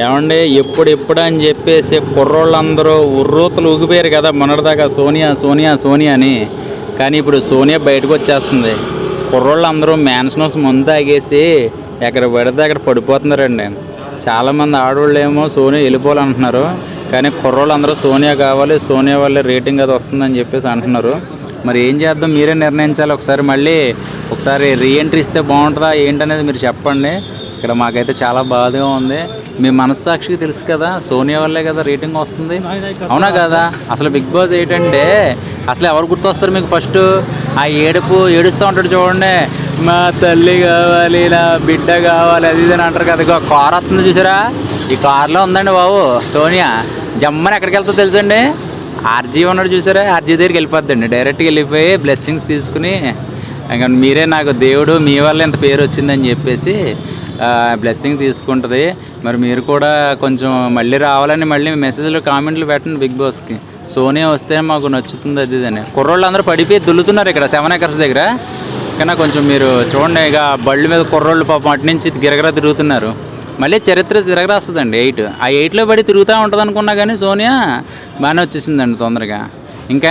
ఏమండి? ఎప్పుడు ఎప్పుడు అని చెప్పేసి కుర్రోళ్ళందరూ ఉర్రూతలు ఊగిపోయారు కదా మొన్నటిదాకా సోనియా సోనియా సోనియా అని. కానీ ఇప్పుడు సోనియా బయటకు వచ్చేస్తుంది. కుర్రోళ్ళందరూ మ్యాన్షన్స్ ముందు తాగేసి ఎక్కడ పడితే అక్కడ పడిపోతున్నారండి. చాలామంది ఆడవాళ్ళు ఏమో సోనియా వెళ్ళిపోవాలంటున్నారు. కానీ కుర్రోళ్ళందరూ సోనియా కావాలి సోనియా వల్లే రేటింగ్ అది వస్తుందని చెప్పేసి అంటున్నారు. మరి ఏం చేద్దాం? మీరే నిర్ణయించాలి. ఒకసారి మళ్ళీ ఒకసారి రీఎంట్రీ ఇస్తే బాగుంటుందా? ఏంటనేది మీరు చెప్పండి. ఇక్కడ మాకైతే చాలా బాధగా ఉంది. మీ మనస్సాక్షికి తెలుసు కదా సోనియా వల్లే కదా రేటింగ్ వస్తుంది. అవునా కదా? అసలు బిగ్ బాస్ ఏంటంటే అసలు ఎవరు గుర్తొస్తారు మీకు ఫస్ట్? ఆ ఏడుపు ఏడుస్తూ ఉంటాడు చూడండి. మా తల్లి కావాలి నా బిడ్డ కావాలి అది ఇది అని అంటారు కదా. ఇగో కార్ వస్తుంది చూసారా? ఈ కార్లో ఉందండి బాబు సోనియా. జమ్మని ఎక్కడికి వెళ్తా తెలుసండి? ఆర్జీ ఉన్నాడు చూసారా? ఆర్జీ దగ్గరికి వెళ్ళిపోద్దండి. డైరెక్ట్గా వెళ్ళిపోయి బ్లెస్సింగ్స్ తీసుకుని ఇంకా మీరే నాకు దేవుడు మీ వల్ల ఇంత పేరు వచ్చిందని చెప్పేసి బ్లెస్సింగ్ తీసుకుంటుంది. మరి మీరు కూడా కొంచెం మళ్ళీ రావాలని మళ్ళీ మెసేజ్లు కామెంట్లు పెట్టండి బిగ్ బాస్కి సోనియా వస్తే మాకు నచ్చుతుంది అది అని. కుర్రోళ్ళు అందరూ పడిపోయి దుల్లుతున్నారు ఇక్కడ సెవెన్ ఎకర్స్ దగ్గర. కానీ కొంచెం మీరు చూడండి ఇక బళ్ళు మీద కుర్రోళ్ళు పాపం అటు నుంచి గిరగర తిరుగుతున్నారు. మళ్ళీ చరిత్ర తిరగరాస్తుందండి ఎయిట్. ఆ ఎయిట్లో పడి తిరుగుతూ ఉంటుంది అనుకున్నా కానీ సోనియా బాగానే వచ్చేసిందండి తొందరగా. ఇంకా